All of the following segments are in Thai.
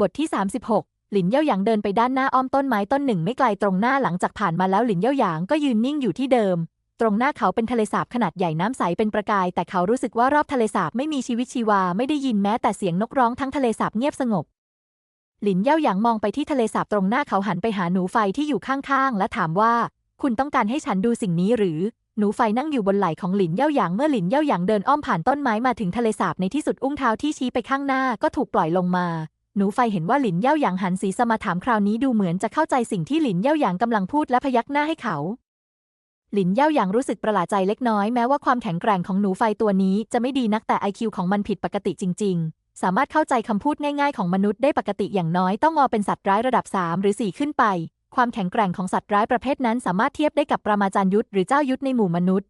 บทที่ 36 หลินเย่าหยางเดินไปด้านหน้าอ้อมต้นไม้ต้นหนึ่งไม่ไกลตรงหน้าหลังจากผ่านมาแล้วหลินเย่าหยางก็ยืนนิ่งอยู่ที่เดิม ตรงหน้าเขาเป็นทะเลสาบขนาดใหญ่น้ำใสเป็นประกาย แต่เขารู้สึกว่ารอบทะเลสาบไม่มีชีวิตชีวาไม่ได้ยินแม้แต่เสียงนกร้องทั้งทะเลสาบเงียบสงบ หลินเย่าหยางมองไปที่ทะเลสาบตรงหน้าเขาหันไปหาหนูไฟที่อยู่ข้างๆและถามว่า คุณต้องการให้ฉันดูสิ่งนี้หรือ หนูไฟนั่งอยู่บนไหล่ของหลินเย่าหยางเมื่อหลินเย่าหยางเดินอ้อมผ่านต้นไม้มาถึงทะเลสาบในที่สุดอุ้งเท้าที่ชี้ไปข้างหน้าก็ถูกปล่อยลงมา หนูไฟเห็นว่าหลินเย่าหยางหันสีสมาถามคราวนี้ดูเหมือนจะเข้าใจสิ่งที่หลินเย่าหยางกำลังพูดและพยักหน้าให้เขา หลินเย่าหยางรู้สึกประหลาดใจเล็กน้อยแม้ว่าความแข็งแกร่งของหนูไฟตัวนี้จะไม่ดีนักแต่ IQ ของมันผิดปกติจริง ๆ สามารถเข้าใจคำพูดง่ายๆของมนุษย์ได้ปกติอย่างน้อยต้องงอเป็นสัตว์ร้ายระดับ 3 หรือ 4 ขึ้นไป ความแข็งแกร่งของสัตว์ร้ายประเภทนั้นสามารถเทียบได้กับปรมาจารย์ยุทธหรือเจ้ายุทธในหมู่มนุษย์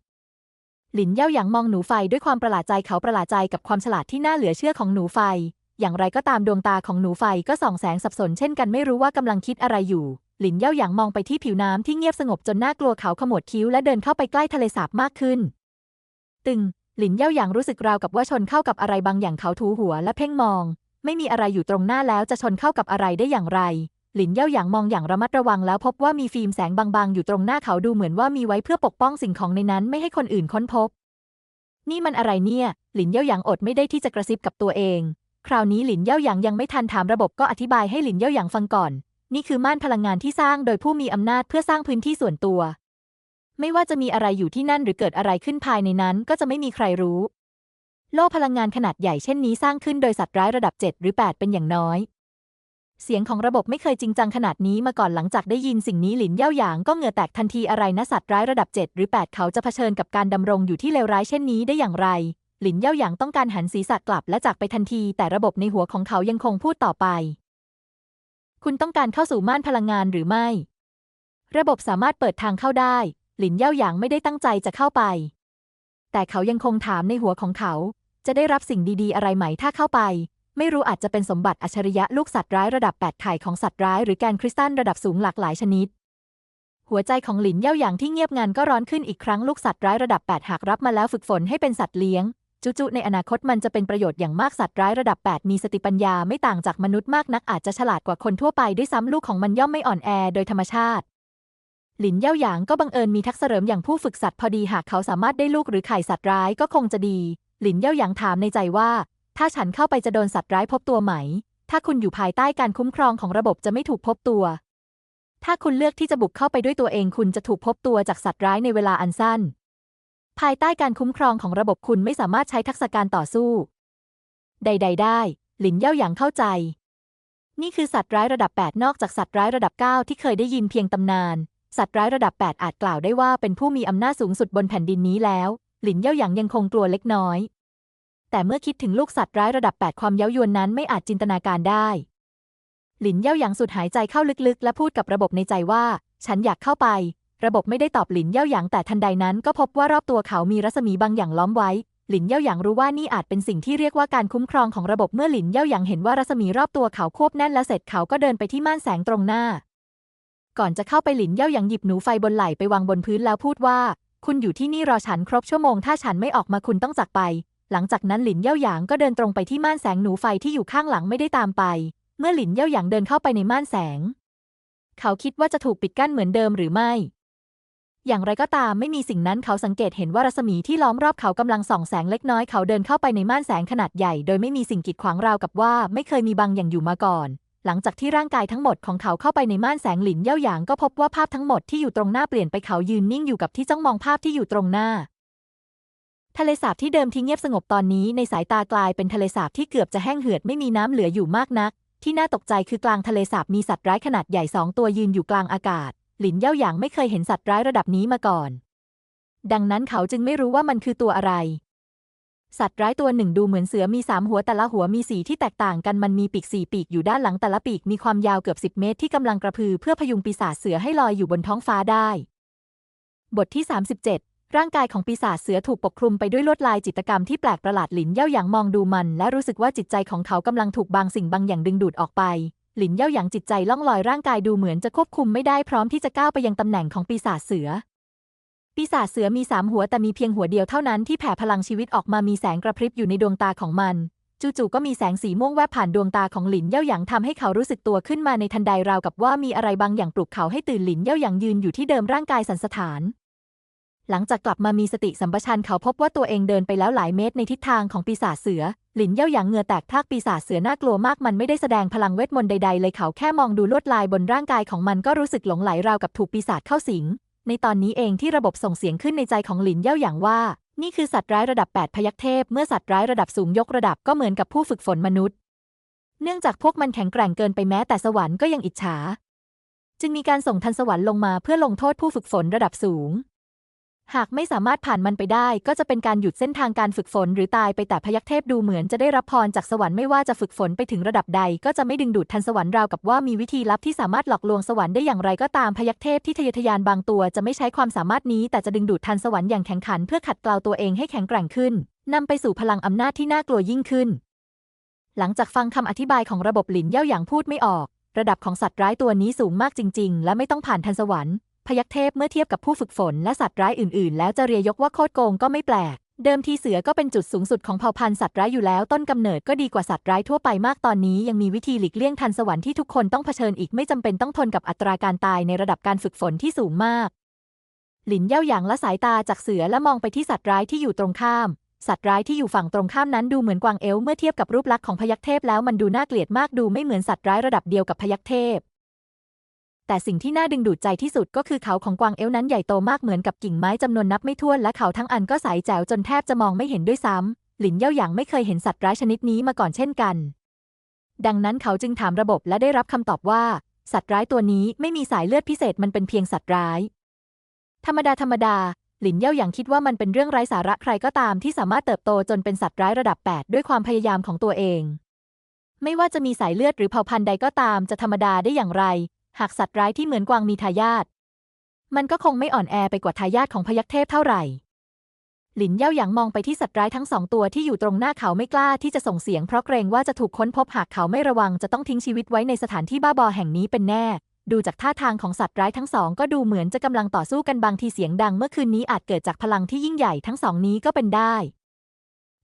หลินเย่าหยางมองหนูไฟด้วยความประหลาดใจเขาประหลาดใจกับความฉลาดที่น่าเหลือเชื่อของหนูไฟ อย่างไรก็ตามดวงตาของหนูไฟก็ส่องแสงสับสนเช่นกันไม่รู้ว่ากำลังคิดอะไรอยู่ หลินเย่าหยางมองไปที่ผิวน้ำที่เงียบสงบจนน่ากลัวเขาขมวดคิ้วและเดินเข้าไปใกล้ทะเลสาบมากขึ้น ตึง หลินเย่าหยางรู้สึกราวกับว่าชนเข้ากับอะไรบางอย่างเขาถูหัวและเพ่งมอง ไม่มีอะไรอยู่ตรงหน้าแล้วจะชนเข้ากับอะไรได้อย่างไร หลินเย่าหยางมองอย่างระมัดระวังแล้วพบว่ามีฟิล์มแสงบางๆ อยู่ตรงหน้าเขาดูเหมือนว่ามีไว้เพื่อปกป้องสิ่งของในนั้นไม่ให้คนอื่นค้นพบ นี่มันอะไรเนี่ย หลินเย่าหยางอดไม่ได้ที่จะกระซิบกับตัวเอง คราวนี้หลินเย่าหยางยังไม่ทันถามระบบก็อธิบายให้หลินเย่าหยางฟังก่อน นี่คือม่านพลังงานที่สร้างโดยผู้มีอำนาจเพื่อสร้างพื้นที่ส่วนตัว ไม่ว่าจะมีอะไรอยู่ที่นั่นหรือเกิดอะไรขึ้นภายในนั้นก็จะไม่มีใครรู้ โล่พลังงานขนาดใหญ่เช่นนี้สร้างขึ้นโดยสัตว์ร้ายระดับ 7 หรือ 8 เป็นอย่างน้อย เสียงของระบบไม่เคยจริงจังขนาดนี้มาก่อนหลังจากได้ยินสิ่งนี้หลินเย่าหยางก็เหงื่อแตกทันทีอะไรนะสัตว์ร้ายระดับ 7 หรือ 8 เขาจะเผชิญกับการดำรงอยู่ที่เลวร้ายเช่นนี้ได้อย่างไร หลินเย่าหยางต้องการหันศีรษะกลับและจากไปทันที แต่ระบบในหัวของเขายังคงพูดต่อไป คุณต้องการเข้าสู่ม่านพลังงานหรือไม่ ระบบสามารถเปิดทางเข้าได้ หลินเย่าหยางไม่ได้ตั้งใจจะเข้าไป แต่เขายังคงถามในหัวของเขา จะได้รับสิ่งดีๆ อะไรไหมถ้าเข้าไป ไม่รู้อาจจะเป็นสมบัติอัจฉริยะลูกสัตว์ร้ายระดับ8ไข่ของสัตว์ร้ายหรือแกนคริสตัลระดับสูงหลากหลายชนิดหัวใจของหลินเย่าหยางที่เงียบงันก็ร้อนขึ้นอีกครั้งลูกสัตว์ร้ายระดับ 8 หากรับมาแล้วฝึกฝนให้เป็นสัตว์เลี้ยง จุๆในอนาคตมันจะเป็นประโยชน์อย่างมากสัตว์ร้ายระดับ 8 มีสติปัญญาไม่ต่างจากมนุษย์มากนักอาจจะฉลาดกว่าคนทั่วไปด้วยซ้ำลูกของมันย่อมไม่อ่อนแอโดยธรรมชาติ หลินเย่าหยางก็บังเอิญมีทักษะเสริมอย่างผู้ฝึกสัตว์พอดีหากเขาสามารถได้ลูกหรือไข่สัตว์ร้ายก็คงจะดี หลินเย่าหยางถามในใจว่า ถ้าฉันเข้าไปจะโดนสัตว์ร้ายพบตัวไหม ถ้าคุณอยู่ภายใต้การคุ้มครองของระบบจะไม่ถูกพบตัว ถ้าคุณเลือกที่จะบุกเข้าไปด้วยตัวเองคุณจะถูกพบตัวจากสัตว์ร้ายในเวลาอันสั้น ภายใต้การคุ้มครองของระบบคุณไม่สามารถใช้ทักษะการต่อสู้ ใด ๆ ได้ หลินเย่าหยางเข้าใจ นี่คือสัตว์ร้ายระดับ 8 นอกจากสัตว์ร้ายระดับ 9 ที่เคยได้ยินเพียงตำนาน สัตว์ร้ายระดับ 8 อาจกล่าวได้ว่าเป็นผู้มีอำนาจสูงสุดบนแผ่นดินนี้แล้ว หลินเย่าหยางยังคงกลัวเล็กน้อย แต่เมื่อคิดถึงลูกสัตว์ร้ายระดับ 8 ความเย้ายวนนั้นไม่อาจจินตนาการได้ หลินเย่าหยางสุดหายใจเข้าลึกๆ และพูดกับระบบในใจว่า ฉันอยากเข้าไป ระบบไม่ได้ตอบหลินเย่าหยางแต่ทันใดนั้นก็พบว่ารอบตัวเขามีรัศมีบางอย่างล้อมไว้ หลินเย่าหยางรู้ว่านี่อาจเป็นสิ่งที่เรียกว่าการคุ้มครองของระบบเมื่อหลินเย่าหยางเห็นว่ารัศมีรอบตัวเขาควบแน่นและเสร็จเขาก็เดินไปที่ม่านแสงตรงหน้า ก่อนจะเข้าไปหลินเย่าหยางหยิบหนูไฟบนไหล่ไปวางบนพื้นแล้วพูดว่า คุณอยู่ที่นี่รอฉันครบชั่วโมงถ้าฉันไม่ออกมาคุณต้องจากไป หลังจากนั้นหลินเย่าหยางก็เดินตรงไปที่ม่านแสงหนูไฟที่อยู่ข้างหลังไม่ได้ตามไป เมื่อหลินเย่าหยางเดินเข้าไปในม่านแสง เขาคิดว่าจะถูกปิดกั้นเหมือนเดิมหรือไม่ อย่างไรก็ตามไม่มีสิ่งนั้นเขาสังเกตเห็นว่ารัศมีที่ล้อมรอบเขากำลังส่องแสงเล็กน้อยเขาเดินเข้าไปในม่านแสงขนาดใหญ่ โดยไม่มีสิ่งกีดขวางราวกับว่าไม่เคยมีบางอย่างอยู่มาก่อน หลังจากที่ร่างกายทั้งหมดของเขาเข้าไปในม่านแสงหลินเย่าหยางก็พบว่าภาพทั้งหมดที่อยู่ตรงหน้าเปลี่ยนไปเขายืนนิ่งอยู่กับที่จ้องมองภาพที่อยู่ตรงหน้า ทะเลสาบที่เดิมที่เงียบสงบตอนนี้ในสายตากลายเป็นทะเลสาบที่เกือบจะแห้งเหือดไม่มีน้ำเหลืออยู่มากนัก ที่น่าตกใจคือกลางทะเลสาบมีสัตว์ร้ายขนาดใหญ่สองตัวยืนอยู่กลางอากาศ หลินเย่าหยางไม่เคยเห็นสัตว์ร้ายระดับนี้มาก่อน ดังนั้นเขาจึงไม่รู้ว่ามันคือตัวอะไร สัตว์ร้ายตัวหนึ่งดูเหมือนเสือมีสามหัวแต่ละหัวมีสีที่แตกต่างกันมันมีปีกสี่ปีกอยู่ด้านหลังแต่ละปีกมีความยาวเกือบสิบเมตรที่กำลังกระพือเพื่อพยุงปีศาจเสือให้ลอยอยู่บนท้องฟ้าได้ บทที่ 37 ร่างกายของปีศาจเสือถูกปกคลุมไปด้วยลวดลายจิตรกรรมที่แปลกประหลาดหลินเย่าหยางมองดูมัน และรู้สึกว่าจิตใจของเขากำลังถูกบางสิ่งบางอย่างดึงดูดออกไป หลินเย่าหยางจิตใจล่องลอยร่างกายดูเหมือนจะควบคุมไม่ได้พร้อมที่จะก้าวไปยังตำแหน่งของปีศาจเสือ ปีศาจเสือมีสามหัวแต่มีเพียงหัวเดียวเท่านั้นที่แผ่พลังชีวิตออกมามีแสงกระพริบอยู่ในดวงตาของมัน จู่ๆก็มีแสงสีม่วงแวบผ่านดวงตาของหลินเย่าหยางทำให้เขารู้สึกตัวขึ้นมาในทันใดราวกับว่ามีอะไรบางอย่างปลุกเขาให้ตื่นหลินเย่าหยางยืนอยู่ที่เดิมร่างกายสันสถาน หลังจากกลับมามีสติสัมปชัญญะเขาพบว่าตัวเองเดินไปแล้วหลายเมตรในทิศทางของปีศาจเสือ หลินเย่าหยางเหงื่อแตกพากปีศาจเสือน่ากลัวมากมันไม่ได้แสดงพลังเวทมนต์ใดๆ เลยเขาแค่มองดูลวดลายบนร่างกายของมันก็รู้สึกหลงไหลราวกับถูกปีศาจเข้าสิง ในตอนนี้เองที่ระบบส่งเสียงขึ้นในใจของหลินเย่าหยางว่า นี่คือสัตว์ร้ายระดับ 8 พยัคฆ์เทพ เมื่อสัตว์ร้ายระดับสูงยกระดับก็เหมือนกับผู้ฝึกฝนมนุษย์ เนื่องจากพวกมันแข็งแกร่งเกินไปแม้แต่สวรรค์ก็ยังอิจฉา จึงมีการส่งทันสวรรค์ลงมาเพื่อลงโทษผู้ฝึกฝนระดับสูง หากไม่สามารถผ่านมันไปได้ ก็จะเป็นการหยุดเส้นทางการฝึกฝนหรือตายไปแต่พยัคฆ์เทพดูเหมือนจะได้รับพรจากสวรรค์ไม่ว่าจะฝึกฝนไปถึงระดับใด ก็จะไม่ดึงดูดทันสวรรค์ราวกับว่ามีวิธีลับที่สามารถหลอกลวงสวรรค์ได้อย่างไรก็ตามพยัคฆ์เทพที่ทะเยอทะยานบางตัวจะไม่ใช้ความสามารถนี้ แต่จะดึงดูดทันสวรรค์อย่างแข็งขันเพื่อขัดเกลาตัวเองให้แข็งแกร่งขึ้นนำไปสู่พลังอำนาจที่น่ากลัวยิ่งขึ้น หลังจากฟังคำอธิบายของระบบหลินเย่าหยางพูดไม่ออก ระดับของสัตว์ร้ายตัวนี้สูงมากจริง ๆ และไม่ต้องผ่านทันสวรรค์ พยัคฆ์เทพเมื่อเทียบกับผู้ฝึกฝนและสัตว์ร้ายอื่น ๆ แล้วจะเรียยกว่าโคตรโกงก็ไม่แปลก เดิมทีเสือก็เป็นจุดสูงสุดของเผ่าพันธุ์สัตว์ร้ายอยู่แล้วต้นกำเนิดก็ดีกว่าสัตว์ร้ายทั่วไปมากตอนนี้ ยังมีวิธีหลีกเลี่ยงทันสวรรค์ที่ทุกคนต้องเผชิญอีกไม่จำเป็นต้องทนกับอัตราการตายในระดับการฝึกฝนที่สูงมาก หลินเย่าหยางละสายตาจากเสือและมองไปที่สัตว์ร้ายที่อยู่ตรงข้ามสัตว์ร้ายที่อยู่ฝั่งตรงข้ามนั้นดูเหมือนกวางเอลเมื่อเทียบกับรูปลักษณ์ของพยัคฆ์เทพแล้วมันดูน่าเกลียดมากดูไม่เหมือนสัตว์ร้ายระดับเดียวกับพยัคฆ์เทพ แต่สิ่งที่น่าดึงดูดใจที่สุดก็คือเขาของกวางเอลนั้นใหญ่โตมากเหมือนกับกิ่งไม้จำนวนนับไม่ถ้วนและเขาทั้งอันก็ใสแจ๋วจนแทบจะมองไม่เห็นด้วยซ้ำหลินเย่าหยางไม่เคยเห็นสัตว์ร้ายชนิดนี้มาก่อนเช่นกัน ดังนั้นเขาจึงถามระบบและได้รับคำตอบว่า สัตว์ร้ายตัวนี้ไม่มีสายเลือดพิเศษมันเป็นเพียงสัตว์ร้าย ธรรมดาธรรมดาหลินเย่าหยางคิดว่ามันเป็นเรื่องไร้สาระใครก็ตามที่สามารถเติบโตจนเป็นสัตว์ร้ายระดับ 8 ด้วยความพยายามของตัวเอง ไม่ว่าจะมีสายเลือดหรือเผ่าพันธุ์ใดก็ตามจะธรรมดาได้อย่างไร หากสัตว์ร้ายที่เหมือนกวางมีทายาทมันก็คงไม่อ่อนแอไปกว่าทายาทของพยัคฆ์เทพเท่าไหร่ หลินเย่าหยางมองไปที่สัตว์ร้ายทั้งสองตัวที่อยู่ตรงหน้าเขาไม่กล้าที่จะส่งเสียงเพราะเกรงว่าจะถูกค้นพบหากเขาไม่ระวังจะต้องทิ้งชีวิตไว้ในสถานที่บ้าบอแห่งนี้เป็นแน่ ดูจากท่าทางของสัตว์ร้ายทั้งสองก็ดูเหมือนจะกำลังต่อสู้กันบางทีเสียงดังเมื่อคืนนี้อาจเกิดจากพลังที่ยิ่งใหญ่ทั้งสองนี้ก็เป็นได้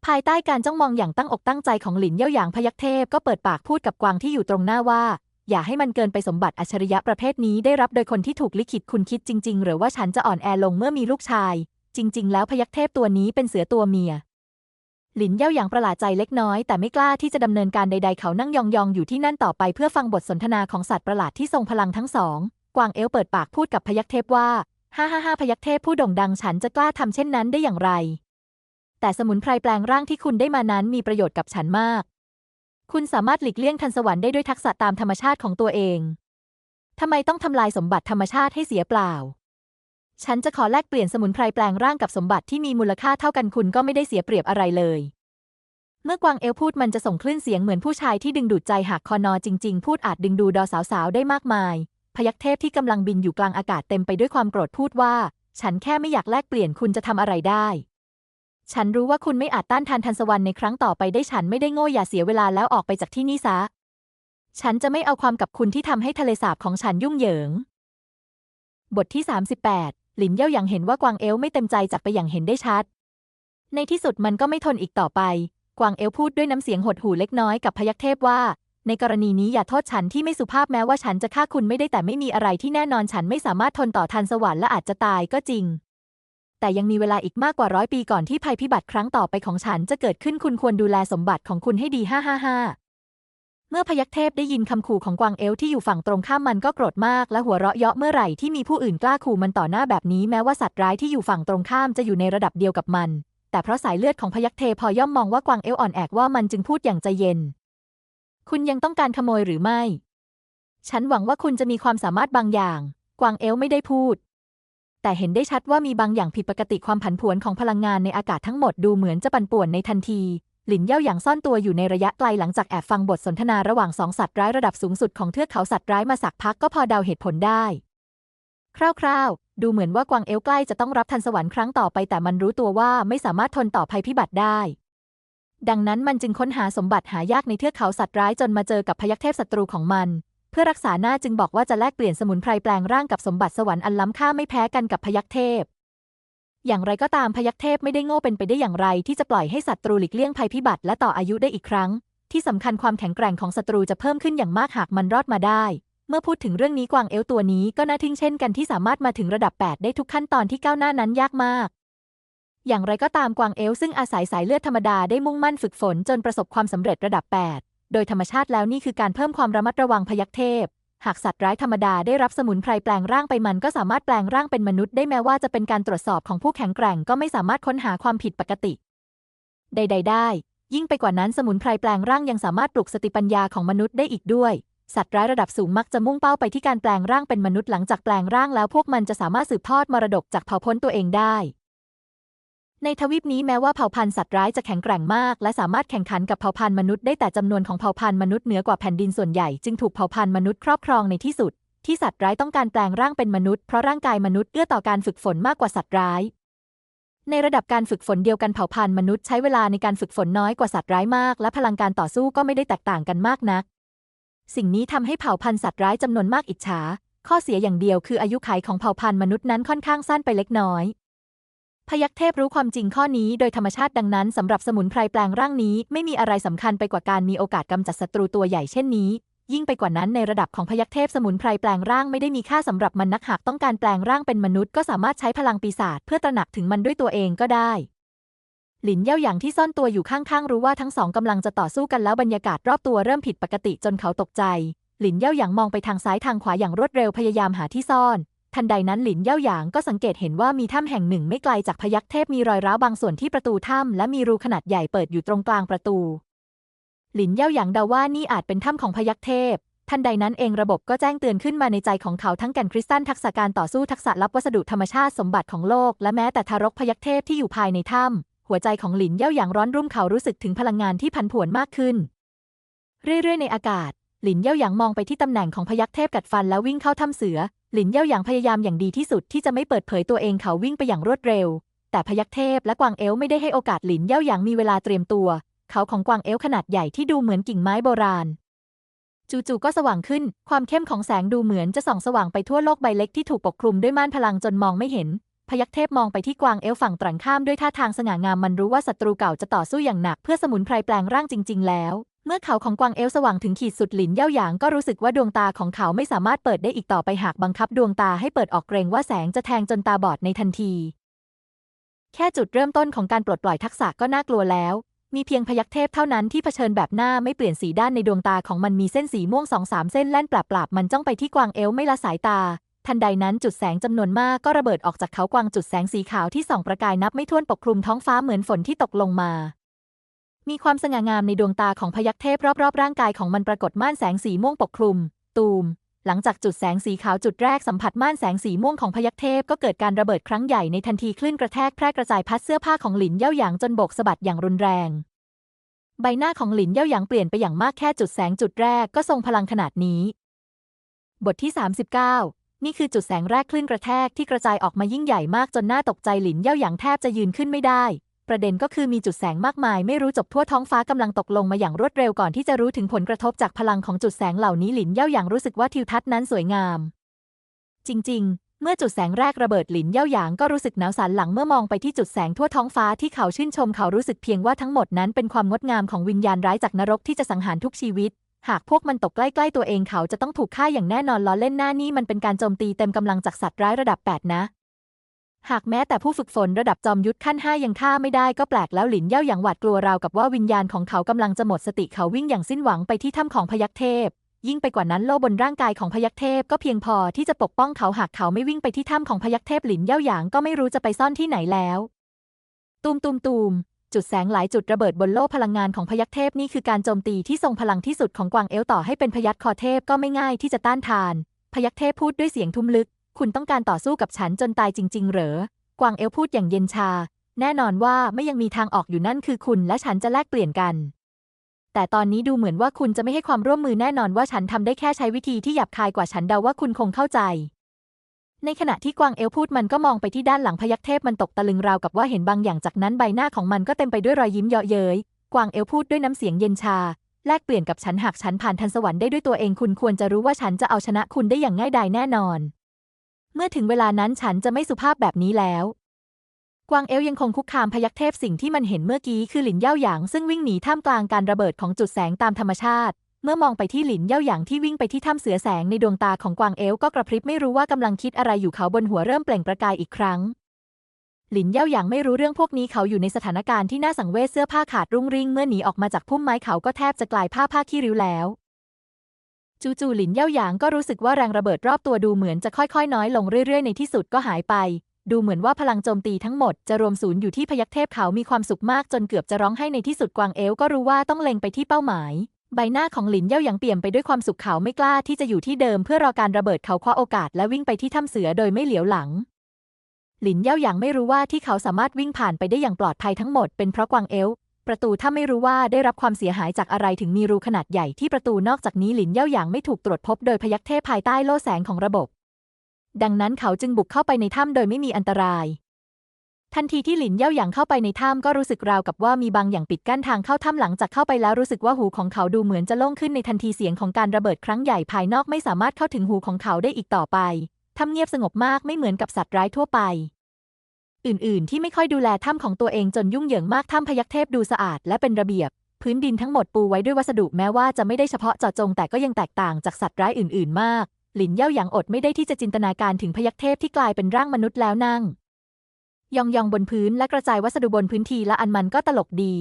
ภายใต้การจ้องมองอย่างตั้งอกตั้งใจของหลินเย่าหยางพยัคฆ์เทพก็เปิดปากพูดกับกวางที่อยู่ตรงหน้าว่า อย่าให้มันเกินไปสมบัติอัจฉริยะประเภทนี้ได้รับโดยคนที่ถูกลิขิตคุณคิดจริง ๆ หรือว่าฉันจะอ่อนแอลงเมื่อมีลูกชาย จริง ๆ แล้วพยัคฆ์เทพตัวนี้เป็นเสือตัวเมีย หลินเย่าหยางประหลาดใจเล็กน้อยแต่ไม่กล้าที่จะดำเนินการใด ๆ เขานั่งยองๆอยู่ที่นั่นต่อไปเพื่อฟังบทสนทนาของสัตว์ประหลาดที่ทรงพลังทั้งสองกวางเอลเปิดปากพูดกับพยัคฆ์เทพว่าฮ่าฮ่าฮ่าพยัคฆ์เทพผู้โด่งดังฉันจะกล้าทำเช่นนั้นได้อย่างไร แต่สมุนไพรแปลงร่างที่คุณได้มานั้นมีประโยชน์กับฉันมาก คุณสามารถหลีกเลี่ยงทันสวรรค์ได้ด้วยทักษะตามธรรมชาติของตัวเอง ทำไมต้องทำลายสมบัติธรรมชาติให้เสียเปล่า ฉันจะขอแลกเปลี่ยนสมุนไพรแปลงร่างกับสมบัติที่มีมูลค่าเท่ากันคุณก็ไม่ได้เสียเปรียบอะไรเลย เมื่อกวางเอลพูดมันจะส่งคลื่นเสียงเหมือนผู้ชายที่ดึงดูดใจหากคอนอจริง ๆ พูดอาจดึงดูดอสาวๆได้มากมาย พยัคฆเทพที่กำลังบินอยู่กลางอากาศเต็มไปด้วยความโกรธพูดว่า ฉันแค่ไม่อยากแลกเปลี่ยนคุณจะทำอะไรได้ ฉันรู้ว่าคุณไม่อาจต้านทานทันสวรรค์ในครั้งต่อไปได้ฉันไม่ได้โง่อย่าเสียเวลาแล้วออกไปจากที่นี่ซะ ฉันจะไม่เอาความกับคุณที่ทำให้ทะเลสาบของฉันยุ่งเหยิง บทที่ 38 หลินเย่าหยางเห็นว่ากวางเอลไม่เต็มใจจากไปอย่างเห็นได้ชัด ในที่สุดมันก็ไม่ทนอีกต่อไป กวางเอลพูดด้วยน้ำเสียงหดหู่เล็กน้อยกับพยัคฆ์เทพว่า ในกรณีนี้อย่าโทษฉันที่ไม่สุภาพแม้ว่าฉันจะฆ่าคุณไม่ได้แต่ไม่มีอะไรที่แน่นอนฉันไม่สามารถทนต่อทันสวรรค์และอาจจะตายก็จริง แต่ยังมีเวลาอีกมากกว่าร้อยปีก่อนที่ภัยพิบัติครั้งต่อไปของฉันจะเกิดขึ้นคุณควรดูแลสมบัติของคุณให้ดีฮ่าฮ่าฮ่าเมื่อพยัคฆ์เทพได้ยินคำขู่ของกวางเอลที่อยู่ฝั่งตรงข้ามมันก็โกรธมากและหัวเราะเยาะเมื่อไหร่ที่มีผู้อื่นกล้าขู่มันต่อหน้าแบบนี้แม้ว่าสัตว์ร้ายที่อยู่ฝั่งตรงข้ามจะอยู่ในระดับเดียวกับมัน แต่เพราะสายเลือดของพยัคฆ์เทพอย่อมมองว่ากวางเอลอ่อนแอกว่ามันจึงพูดอย่างใจเย็น คุณยังต้องการขโมยหรือไม่ ฉันหวังว่าคุณจะมีความสามารถบางอย่าง กวางเอลไม่ได้พูด แต่เห็นได้ชัดว่ามีบางอย่างผิดปกติความผันผวนของพลังงานในอากาศทั้งหมดดูเหมือนจะปั่นป่วนในทันที หลินเย่าหยางซ่อนตัวอยู่ในระยะไกลหลังจากแอบฟังบทสนทนาระหว่างสองสัตว์ร้ายระดับสูงสุดของเทือกเขาสัตว์ร้ายมาสักพักก็พอเดาเหตุผลได้ คร่าวๆ ดูเหมือนว่ากวางเอลใกล้จะต้องรับทันสวรรค์ครั้งต่อไปแต่มันรู้ตัวว่าไม่สามารถทนต่อภัยพิบัติได้ดังนั้นมันจึงค้นหาสมบัติหายากในเทือกเขาสัตว์ร้ายจนมาเจอกับพยัคฆ์เทพศัตรูของมัน พื่อรักษาหน้าจึงบอกว่าจะแลกเปลี่ยนสมุนไพรแปลงร่างกับสมบัติสวรรค์อันล้ำค่าไม่แพ้กันกับพยัคฆ์เทพ อย่างไรก็ตามพยัคฆ์เทพไม่ได้โง่เป็นไปได้อย่างไรที่จะปล่อยให้ศัตรูหลีกเลี่ยงภัยพิบัติและต่ออายุได้อีกครั้ง ที่สำคัญความแข็งแกร่งของศัตรูจะเพิ่มขึ้นอย่างมากหากมันรอดมาได้ เมื่อพูดถึงเรื่องนี้กวางเอลตัวนี้ก็น่าทึ่งเช่นกันที่สามารถมาถึงระดับ 8 ได้ทุกขั้นตอนที่ก้าวหน้านั้นยากมากอย่างไรก็ตามกวางเอลซึ่งอาศัยสายเลือดธรรมดาได้มุ่งมั่นฝึกฝนจนประสบความสำเร็จระดับ 8 โดยธรรมชาติแล้วนี่คือการเพิ่มความระมัดระวังพยัคฆเทพ หากสัตว์ร้ายธรรมดาได้รับสมุนไพรแปลงร่างไปมันก็สามารถแปลงร่างเป็นมนุษย์ได้แม้ว่าจะเป็นการตรวจสอบของผู้แข็งแกร่งก็ไม่สามารถค้นหาความผิดปกติ ใด ๆ ได้ ยิ่งไปกว่านั้นสมุนไพรแปลงร่างยังสามารถปลุกสติปัญญาของมนุษย์ได้อีกด้วย สัตว์ร้ายระดับสูงมักจะมุ่งเป้าไปที่การแปลงร่างเป็นมนุษย์หลังจากแปลงร่างแล้วพวกมันจะสามารถสืบทอดมรดกจากเผ่าพ้นตัวเองได้ ในทวีปนี้แม้ว่าเผ่าพันธุ์สัตว์ร้ายจะแข็งแกร่งมาก และสามารถแข่งขันกับเผ่าพันธุ์มนุษย์ได้แต่จำนวนของเผ่าพันธุ์มนุษย์เหนือกว่าแผ่นดินส่วนใหญ่จึงถูกเผ่าพันธุ์มนุษย์ครอบครองในที่สุด ที่สัตว์ร้ายต้องการแปลงร่างเป็นมนุษย์เพราะร่างกายมนุษย์เอื้อต่อการฝึกฝนมากกว่าสัตว์ร้าย ในระดับการฝึกฝนเดียวกันเผ่าพันธุ์มนุษย์ใช้เวลาในการฝึกฝนน้อยกว่าสัตว์ร้ายมาก และพลังการต่อสู้ก็ไม่ได้แตกต่างกันมากนัก สิ่งนี้ทำให้เผ่าพันธุ์สัตว์ร้ายจำนวนมากอิจฉาข้อเสียอย่างเดียวคืออายุขัยของเผ่าพันธุ์มนุษย์นั้นค่อนข้างสั้นไปเล็กน้อย พยัคเทพรู้ความจริงข้อนี้โดยธรรมชาติดังนั้นสำหรับสมุนไพรแปลงร่างนี้ ไม่มีอะไรสำคัญไปกว่าการมีโอกาสกำจัดศัตรูตัวใหญ่เช่นนี้ ยิ่งไปกว่านั้นในระดับของพยัคเทพสมุนไพรแปลงร่างไม่ได้มีค่าสำหรับมันนักหากต้องการแปลงร่างเป็นมนุษย์ก็สามารถใช้พลังปีศาจเพื่อตระหนักถึงมันด้วยตัวเองก็ได้หลินเย่าหยางที่ซ่อนตัวอยู่ข้างๆ รู้ว่าทั้งสองกำลังจะต่อสู้กันแล้วบรรยากาศรอบตัวเริ่มผิดปกติจนเขาตกใจ หลินเย่าหยางมองไปทางซ้ายทางขวาอย่างรวดเร็วพยายามหาที่ซ่อน ทันใดนั้นหลินเย่าหยางก็สังเกตเห็นว่ามีถ้ำแห่งหนึ่งไม่ไกลจากพยัคฆ์เทพมีรอยร้าวบางส่วนที่ประตูถ้ำและมีรูขนาดใหญ่เปิดอยู่ตรงกลางประตู หลินเย่าหยางเดาว่านี่อาจเป็นถ้ำของพยัคฆ์เทพ ทันใดนั้นเองระบบก็แจ้งเตือนขึ้นมาในใจของเขาทั้งแก่นคริสตัลทักษะการต่อสู้ทักษะลับวัสดุธรรมชาติสมบัติของโลก และแม้แต่ทารกพยัคฆ์เทพที่อยู่ภายในถ้ำหัวใจของหลินเย่าหยางร้อนรุ่มเขารู้สึกถึงพลังงานที่ผันผวนมากขึ้น เรื่อยๆ ในอากาศหลินเย่าหยางมองไปที่ตำแหน่งของพยัคฆ์เทพกัดฟันแล้ววิ่งเข้าถ้ำเสือ หลินเย่าหยางพยายามอย่างดีที่สุดที่จะไม่เปิดเผยตัวเองเขาวิ่งไปอย่างรวดเร็ว แต่พยัคฆ์เทพและกวางเอลไม่ได้ให้โอกาสหลินเย่าหยางมีเวลาเตรียมตัว เขาของกวางเอลขนาดใหญ่ที่ดูเหมือนกิ่งไม้โบราณ จู่ๆก็สว่างขึ้น ความเข้มของแสงดูเหมือนจะส่องสว่างไปทั่วโลกใบเล็กที่ถูกปกคลุมด้วยม่านพลังจนมองไม่เห็น พยัคฆ์เทพมองไปที่กวางเอลฝั่งตรงข้ามด้วยท่าทางสง่างามมันรู้ว่าศัตรูเก่าจะต่อสู้อย่างหนักเพื่อสมุนไพรแปลงร่างจริง ๆ แล้ว เมื่อเขาของกวางเอลสว่างถึงขีดสุดหลินเย่าหยางก็รู้สึกว่าดวงตาของเขาไม่สามารถเปิดได้อีกต่อไปหากบังคับดวงตาให้เปิดออกเกรงว่าแสงจะแทงจนตาบอดในทันที แค่จุดเริ่มต้นของการปลดปล่อยทักษะก็น่ากลัวแล้ว มีเพียงพยัคฆ์เทพเท่านั้นที่เผชิญแบบหน้าไม่เปลี่ยนสีด้านในดวงตาของมันมีเส้นสีม่วงสองสามเส้นแล่นปราบๆมันจ้องไปที่กวางเอลไม่ละสายตา ทันใดนั้นจุดแสงจำนวนมากก็ระเบิดออกจากเขากวางจุดแสงสีขาวที่ส่องประกายนับไม่ถ้วนปกคลุมท้องฟ้าเหมือนฝนที่ตกลงมา มีความสง่างามในดวงตาของพยัคฆ์เทพรอบๆ ร่างกายของมันปรากฏม่านแสงสีม่วงปกคลุม ตูม หลังจากจุดแสงสีขาวจุดแรกสัมผัสม่านแสงสีม่วงของพยัคฆ์เทพก็เกิดการระเบิดครั้งใหญ่ในทันทีคลื่นกระแทกแพร่กระจายพัดเสื้อผ้าของหลินเย่าหยางจนโบกสะบัดอย่างรุนแรง ใบหน้าของหลินเย่าหยางเปลี่ยนไปอย่างมากแค่จุดแสงจุดแรกก็ทรงพลังขนาดนี้ บทที่ 39 นี่คือจุดแสงแรกคลื่นกระแทกที่กระจายออกมายิ่งใหญ่มากจนน่าตกใจหลินเย่าหยางแทบจะยืนขึ้นไม่ได้ ประเด็นก็คือมีจุดแสงมากมาย ไม่รู้จบทั่วท้องฟ้ากำลังตกลงมาอย่างรวดเร็วก่อนที่จะรู้ถึงผลกระทบจากพลังของจุดแสงเหล่านี้หลินเย่าหยางรู้สึกว่าทิวทัศน์นั้นสวยงาม จริง ๆ เมื่อจุดแสงแรกระเบิดหลินเย่าหยางก็รู้สึกหนาวสั่นหลังเมื่อมองไปที่จุดแสงทั่วท้องฟ้าที่เขาชื่นชมเขารู้สึกเพียงว่าทั้งหมดนั้นเป็นความงดงามของวิญญาณร้ายจากนรกที่จะสังหารทุกชีวิต หากพวกมันตกใกล้ๆตัวเองเขาจะต้องถูกฆ่าอย่างแน่นอนล้อเล่นหน้านี่มันเป็นการโจมตีเต็มกำลังจากสัตว์ร้ายระดับ 8 นะ หากแม้แต่ผู้ฝึกฝนระดับจอมยุทธขั้นห้ายังฆ่าไม่ได้ก็แปลกแล้วหลินเย่าหยางหวาดกลัวราวกับว่าวิญญาณของเขากำลังจะหมดสติเขาวิ่งอย่างสิ้นหวังไปที่ถ้ำของพยัคฆ์เทพ ยิ่งไปกว่านั้นโล่บนร่างกายของพยัคฆ์เทพก็เพียงพอที่จะปกป้องเขาหากเขาไม่วิ่งไปที่ถ้ำของพยัคฆ์เทพหลินเย่าหยางก็ไม่รู้จะไปซ่อนที่ไหนแล้ว ตูมตูมตูมจุดแสงหลายจุดระเบิดบนโล่พลังงานของพยัคฆ์เทพนี่คือการโจมตีที่ทรงพลังที่สุดของกวางเอลต่อให้เป็นพยัคฆ์คอเทพก็ไม่ง่ายที่จะต้านทาน พยัคฆ์เทพพูดด้วยเสียงทุ้มลึก คุณต้องการต่อสู้กับฉันจนตายจริง ๆ เหรอ กวางเอลพูดอย่างเย็นชา แน่นอนว่าไม่ยังมีทางออกอยู่นั่นคือคุณและฉันจะแลกเปลี่ยนกัน แต่ตอนนี้ดูเหมือนว่าคุณจะไม่ให้ความร่วมมือแน่นอนว่าฉันทำได้แค่ใช้วิธีที่หยาบคายกว่าฉันเดาว่าคุณคงเข้าใจ ในขณะที่กวางเอลพูดมันก็มองไปที่ด้านหลังพยัคฆ์เทพมันตกตะลึงราวกับว่าเห็นบางอย่างจากนั้นใบหน้าของมันก็เต็มไปด้วยรอยยิ้มเยาะเย้ย กวางเอลพูดด้วยน้ำเสียงเย็นชาแลกเปลี่ยนกับฉันหากฉันผ่านทันสวรรค์ได้ด้วยตัวเองคุณควรจะรู้ว่าฉันจะเอาชนะคุณได้อย่างง่ายดายแน่นอน เมื่อถึงเวลานั้นฉันจะไม่สุภาพแบบนี้แล้ว กวางเอลยังคงคุกคามพยัคฆ์เทพสิ่งที่มันเห็นเมื่อกี้คือหลินเย่าหยางซึ่งวิ่งหนีท่ามกลางการระเบิดของจุดแสงตามธรรมชาติ เมื่อมองไปที่หลินเย่าหยางที่วิ่งไปที่ถ้ำเสือแสงในดวงตาของกวางเอลก็กระพริบไม่รู้ว่ากำลังคิดอะไรอยู่เขาบนหัวเริ่มเปล่งประกายอีกครั้ง หลินเย่าหยางไม่รู้เรื่องพวกนี้เขาอยู่ในสถานการณ์ที่น่าสังเวชเสื้อผ้าขาดรุ่งริ่งเมื่อหนีออกมาจากพุ่มไม้เขาก็แทบจะกลายผ้าผ้าขี้ริ้วแล้ว จู่ๆหลินเย่าหยางก็รู้สึกว่าแรงระเบิดรอบตัวดูเหมือนจะค่อยๆ น้อยลงเรื่อยๆ ในที่สุดก็หายไป ดูเหมือนว่าพลังโจมตีทั้งหมดจะรวมศูนย์อยู่ที่พยัคฆ์เทพเขามีความสุขมากจนเกือบจะร้องไห้ในที่สุดกวางเอลก็รู้ว่าต้องเล็งไปที่เป้าหมาย ใบหน้าของหลินเย่าหยางเปี่ยมไปด้วยความสุขเขาไม่กล้าที่จะอยู่ที่เดิมเพื่อรอการระเบิดเขาคว้าโอกาสและวิ่งไปที่ถ้ำเสือโดยไม่เหลียวหลังหลินเย่าหยางไม่รู้ว่าที่เขาสามารถวิ่งผ่านไปได้อย่างปลอดภัยทั้งหมดเป็นเพราะกวางเอล ประตูถ้าไม่รู้ว่าได้รับความเสียหายจากอะไรถึงมีรูขนาดใหญ่ที่ประตูนอกจากนี้หลินเย่าหยางไม่ถูกตรวจพบโดยพยัคฆ์เทพภายใต้โล่แสงของระบบ ดังนั้นเขาจึงบุกเข้าไปในถ้ำโดยไม่มีอันตราย ทันทีที่หลินเย่าหยางเข้าไปในถ้ำก็รู้สึกราวกับว่ามีบางอย่างปิดกั้นทางเข้าถ้ำหลังจากเข้าไปแล้วรู้สึกว่าหูของเขาดูเหมือนจะโล่งขึ้นในทันทีเสียงของการระเบิดครั้งใหญ่ภายนอกไม่สามารถเข้าถึงหูของเขาได้อีกต่อไปถ้ำเงียบสงบมากไม่เหมือนกับสัตว์ร้ายทั่วไป อื่น ๆ ที่ไม่ค่อยดูแลถ้ำของตัวเองจนยุ่งเหยิงมากถ้ำพยัคฆ์เทพดูสะอาดและเป็นระเบียบ พื้นดินทั้งหมดปูไว้ด้วยวัสดุแม้ว่าจะไม่ได้เฉพาะเจาะจงแต่ก็ยังแตกต่างจากสัตว์ร้ายอื่น ๆ มาก หลินเย่าหยางอดไม่ได้ที่จะจินตนาการถึงพยัคฆ์เทพที่กลายเป็นร่างมนุษย์แล้วนั่ง ยองยองบนพื้นและกระจายวัสดุบนพื้นทีละอันมันก็ตลกดี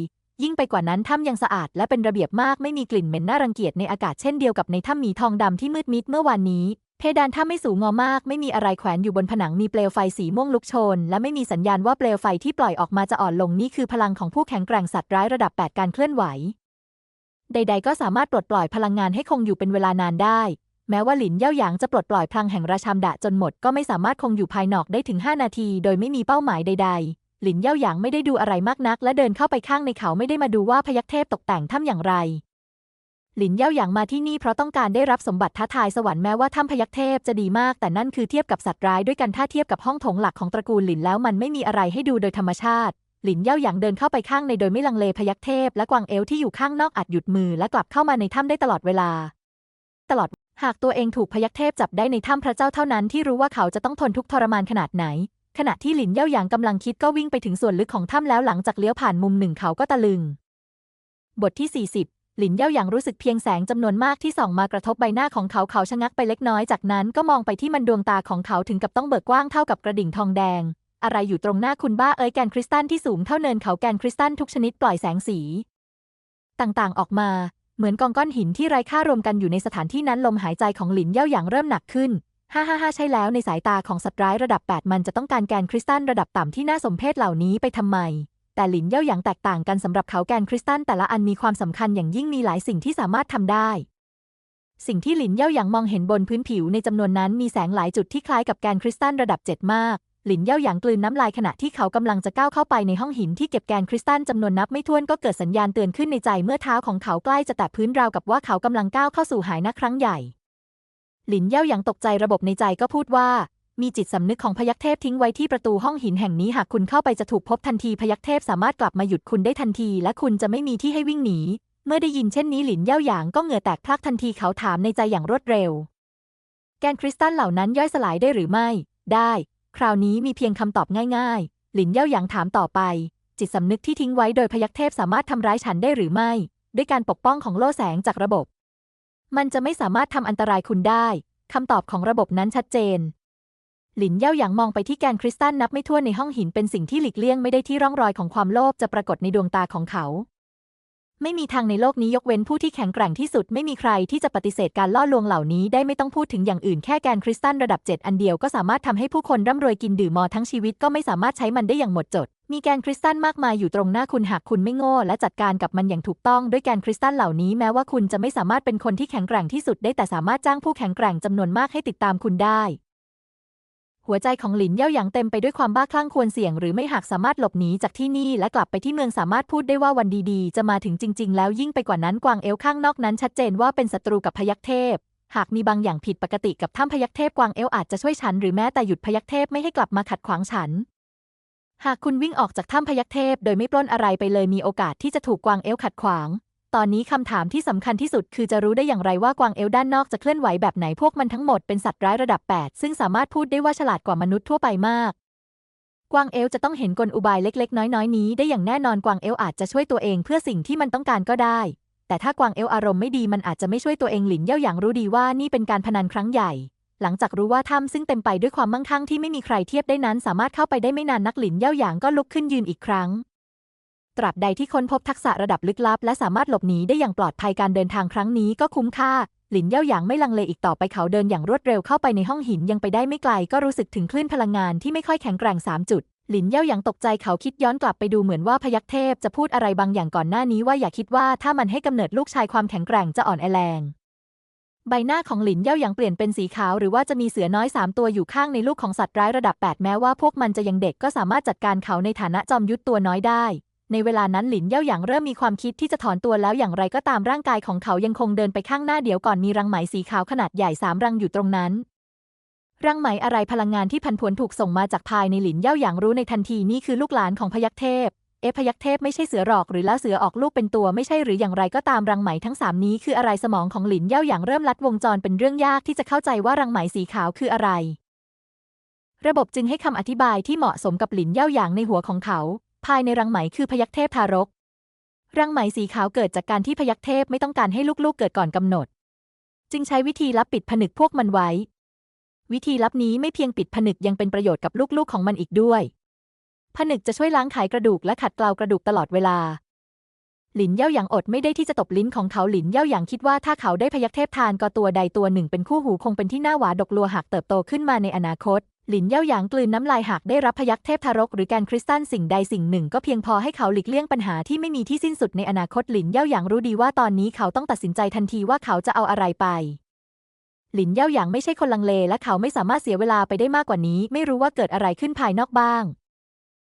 ยิ่งไปกว่านั้นถ้ำยังสะอาดและเป็นระเบียบมากไม่มีกลิ่นเหม็นน่ารังเกียจในอากาศเช่นเดียวกับในถ้ำหมีทองดำที่มืดมิดเมื่อวานนี้ เพดานถ้ำไม่สูงงอมาก ไม่มีอะไรแขวนอยู่บนผนังมีเปลวไฟสีม่วงลุกโชน และไม่มีสัญญาณว่าเปลวไฟที่ปล่อยออกมาจะอ่อนลงนี่คือพลังของผู้แข็งแกร่งสัตว์ร้ายระดับ 8 การเคลื่อนไหว ใด ๆ ก็สามารถปลดปล่อยพลังงานให้คงอยู่เป็นเวลานานได้ แม้ว่าหลินเย่าหยางจะปลดปล่อยพลังแห่งราชามดะจนหมดก็ไม่สามารถคงอยู่ภายนอกได้ถึง 5 นาที โดยไม่มีเป้าหมายใด ๆ หลินเย่าหยางไม่ได้ดูอะไรมากนัก และเดินเข้าไปข้างในเขาไม่ได้มาดูว่าพยัคฆ์เทพตกแต่งถ้ำอย่างไร หลินเย่าหยางมาที่นี่เพราะต้องการได้รับสมบัติท้าทายสวรรค์แม้ว่าถ้ำพยัคฆ์เทพจะดีมาก แต่นั่นคือเทียบกับสัตว์ร้ายด้วยกันถ้าเทียบกับห้องโถงหลักของตระกูลหลินแล้วมันไม่มีอะไรให้ดูโดยธรรมชาติ หลินเย่าหยางเดินเข้าไปข้างในโดยไม่ลังเลพยัคฆ์เทพ และกวางเอลที่อยู่ข้างนอกอาจหยุดมือและกลับเข้ามาในถ้ำได้ตลอดเวลา ตลอดหากตัวเองถูกพยัคฆ์เทพจับได้ในถ้ำพระเจ้าเท่านั้นที่รู้ว่าเขาจะต้องทนทุกข์ทรมานขนาดไหน ขณะที่หลินเย่าหยางกำลังคิดก็วิ่งไปถึงส่วนลึกของถ้ำแล้วหลังจากเลี้ยวผ่านมุมหนึ่งเขาก็ตะลึง บทที่ 40 หลินเย่าหยางรู้สึกเพียงแสงจำนวนมากที่ส่องมากระทบใบหน้าของเขาเขาชะงักไปเล็กน้อยจากนั้นก็มองไปที่มันดวงตาของเขาถึงกับต้องเบิกกว้างเท่ากับกระดิ่งทองแดง อะไรอยู่ตรงหน้าคุณบ้าเอ้ยแกนคริสตัลที่สูงเท่าเนินเขาแกนคริสตัลทุกชนิดปล่อยแสงสี ต่างๆออกมา เหมือนกองก้อนหินที่ไร้ค่ารวมกันอยู่ในสถานที่นั้นลมหายใจของหลินเย่าหยางเริ่มหนักขึ้นฮ่าฮ่าฮ่าใช่แล้วในสายตาของสัตว์ร้ายระดับ 8 มันจะต้องการแกนคริสตัลระดับต่ำที่น่าสมเพชเหล่านี้ไปทำไม แต่หลินเย่าหยางแตกต่างกันสำหรับเขาแกนคริสตัลแต่ละอันมีความสำคัญอย่างยิ่งมีหลายสิ่งที่สามารถทำได้ สิ่งที่หลินเย่าหยางมองเห็นบนพื้นผิวในจำนวนนั้นมีแสงหลายจุดที่คล้ายกับแกนคริสตัลระดับ7มาก หลินเย่าหยางกลืนน้ำลายขณะที่เขากำลังจะก้าวเข้าไปในห้องหินที่เก็บแกนคริสตัลจำนวนนับไม่ถ้วนก็เกิดสัญญาณเตือนขึ้นในใจเมื่อเท้าของเขาใกล้จะแตะพื้นราวกับว่าเขากำลังก้าวเข้าสู่หายนะครั้งใหญ่หลินเย่าหยางตกใจระบบในใจก็พูดว่า มีจิตสำนึกของพยัคฆ์เทพทิ้งไว้ที่ประตูห้องหินแห่งนี้หากคุณเข้าไปจะถูกพบทันทีพยัคฆ์เทพสามารถกลับมาหยุดคุณได้ทันที และคุณจะไม่มีที่ให้วิ่งหนี เมื่อได้ยินเช่นนี้หลินเย่าหยางก็เหงื่อแตกพลักทันทีเขาถามในใจอย่างรวดเร็ว แกนคริสตัลเหล่านั้นย่อยสลายได้หรือไม่ ได้ คราวนี้มีเพียงคำตอบง่ายๆ หลินเย่าหยางถามต่อไป จิตสำนึกที่ทิ้งไว้โดยพยัคฆ์เทพสามารถทำร้ายฉันได้หรือไม่ ด้วยการปกป้องของโล่แสงจากระบบ มันจะไม่สามารถทำอันตรายคุณได้คำตอบของระบบนั้นชัดเจน หลินเย่าหยางมองไปที่แกนคริสตัลนับไม่ถ้วนในห้องหินเป็นสิ่งที่หลีกเลี่ยงไม่ได้ที่ร่องรอยของความโลภจะปรากฏในดวงตาของเขา ไม่มีทางในโลกนี้ยกเว้นผู้ที่แข็งแกร่งที่สุดไม่มีใครที่จะปฏิเสธการล่อลวงเหล่านี้ได้ไม่ต้องพูดถึงอย่างอื่นแค่แกนคริสตัลระดับ 7 อันเดียวก็สามารถทำให้ผู้คนร่ำรวยกินดื่มมอทั้งชีวิตก็ไม่สามารถใช้มันได้อย่างหมดจด มีแกนคริสตัลมากมายอยู่ตรงหน้าคุณหากคุณไม่โง่และจัดการกับมันอย่างถูกต้องด้วยแกนคริสตัลเหล่านี้แม้ว่าคุณจะไม่สามารถเป็นคนที่แข็งแกร่งที่สุดได้แต่สามารถจ้างผู้แข็งแกร่งจำนวนมากให้ติดตามคุณได้ หัวใจของหลินเย่าหยางเต็มไปด้วยความบ้าคลั่งควรเสี่ยงหรือไม่หากสามารถหลบหนีจากที่นี่และกลับไปที่เมืองสามารถพูดได้ว่าวันดีๆ จะมาถึงจริง ๆ แล้วยิ่งไปกว่านั้นกวางเอลข้างนอกนั้นชัดเจนว่าเป็นศัตรูกับพยัคฆ์เทพ หากมีบางอย่างผิดปกติกับถ้ำพยัคฆ์เทพกวางเอลอาจจะช่วยฉันหรือแม้แต่หยุดพยัคฆ์เทพไม่ให้กลับมาขัดขวางฉัน หากคุณวิ่งออกจากถ้ำพยัคฆ์เทพ โดยไม่ปล้นอะไรไปเลยมีโอกาสที่จะถูกกวางเอลขัดขวาง ตอนนี้คำถามที่สำคัญที่สุดคือจะรู้ได้อย่างไรว่ากวางเอลด้านนอกจะเคลื่อนไหวแบบไหนพวกมันทั้งหมดเป็นสัตว์ร้ายระดับ 8 ซึ่งสามารถพูดได้ว่าฉลาดกว่ามนุษย์ทั่วไปมาก กวางเอลจะต้องเห็นกลอุบายเล็ก ๆ น้อยๆ นี้ได้อย่างแน่นอนกวางเอลอาจจะช่วยตัวเองเพื่อสิ่งที่มันต้องการก็ได้ แต่ถ้ากวางเอลอารมณ์ไม่ดีมันอาจจะไม่ช่วยตัวเองหลินเย่าหยางรู้ดีว่านี่เป็นการพนันครั้งใหญ่ หลังจากรู้ว่าถ้ำซึ่งเต็มไปด้วยความมั่งคั่งที่ไม่มีใครเทียบได้นั้น สามารถเข้าไปได้ไม่นานนักหลินเย่าหยางก็ลุกขึ้นยืนอีกครั้ง ตราบใดที่ค้นพบทักษะระดับลึกลับ และสามารถหลบหนีได้อย่างปลอดภัยการเดินทางครั้งนี้ก็คุ้มค่า หลินเย่าหยางไม่ลังเลอีกต่อไปเขาเดินอย่างรวดเร็วเข้าไปในห้องหินยังไปได้ไม่ไกลก็รู้สึกถึงคลื่นพลังงานที่ไม่ค่อยแข็งแกร่งสามจุดหลินเย่าหยางตกใจเขาคิดย้อนกลับไปดูเหมือนว่าพยัคฆ์เทพจะพูดอะไรบางอย่างก่อนหน้านี้ว่าอย่าคิดว่าถ้ามันให้กำเนิดลูกชายความแข็งแกร่งจะอ่อนแอแรง ใบหน้าของหลินเย่าหยางเปลี่ยนเป็นสีขาวหรือว่าจะมีเสือน้อยสามตัวอยู่ข้างในลูกของสัตว์ร้ายระดับ 8 แม้ว่าพวกมันจะยังเด็กก็สามารถจัดการเขาในฐานะจอมยุทธตัวน้อยได้ ในเวลานั้นหลินเย่าหยางเริ่มมีความคิดที่จะถอนตัวแล้วอย่างไรก็ตามร่างกายของเขายังคงเดินไปข้างหน้าเดี๋ยวก่อนมีรังไหมสีขาวขนาดใหญ่สามรังอยู่ตรงนั้น รังไหมอะไรพลังงานที่พันผวนถูกส่งมาจากภายในหลินเย่าหยางรู้ในทันทีนี่คือลูกหลานของพยัคฆ์เทพ เอพยัคฆ์เทพไม่ใช่เสือหรอกหรือแล้วเสือออกลูกเป็นตัวไม่ใช่หรืออย่างไรก็ตามรังไหมทั้งสามนี้คืออะไรสมองของหลินเย่าหยางเริ่มลัดวงจรเป็นเรื่องยากที่จะเข้าใจว่ารังไหมสีขาวคืออะไร ระบบจึงให้คำอธิบายที่เหมาะสมกับหลินเย่าหยางในหัวของเขา ภายในรังไหมคือพยัคฆ์เทพทารก รังไหมสีขาวเกิดจากการที่พยัคฆ์เทพไม่ต้องการให้ลูกๆเกิดก่อนกำหนด จึงใช้วิธีลับปิดผนึกพวกมันไว้ วิธีลับนี้ไม่เพียงปิดผนึกยังเป็นประโยชน์กับลูกๆของมันอีกด้วย ผนึกจะช่วยล้างไขกระดูกและขัดเกลากระดูกตลอดเวลา หลินเย่าหยางอดไม่ได้ที่จะตบลิ้นของเขาหลินเย่าหยางคิดว่าถ้าเขาได้พยัคฆ์เทพทานก็ตัวใดตัวหนึ่งเป็นคู่หูคงเป็นที่น่าหวาดกลัวหากเติบโตขึ้นมาในอนาคต หลินเย่าหยางกลืนน้ำลายหากได้รับพยัคฆ์เทพทารกหรือการคริสตัลสิ่งใดสิ่งหนึ่ง ก็เพียงพอให้เขาหลีกเลี่ยงปัญหาที่ไม่มีที่สิ้นสุดในอนาคตหลินเย่าหยางรู้ดีว่าตอนนี้เขาต้องตัดสินใจทันทีว่าเขาจะเอาอะไรไป หลินเย่าหยางไม่ใช่คนลังเลและเขาไม่สามารถเสียเวลาไปได้มากกว่านี้ ไม่รู้ว่าเกิดอะไรขึ้นภายนอกบ้าง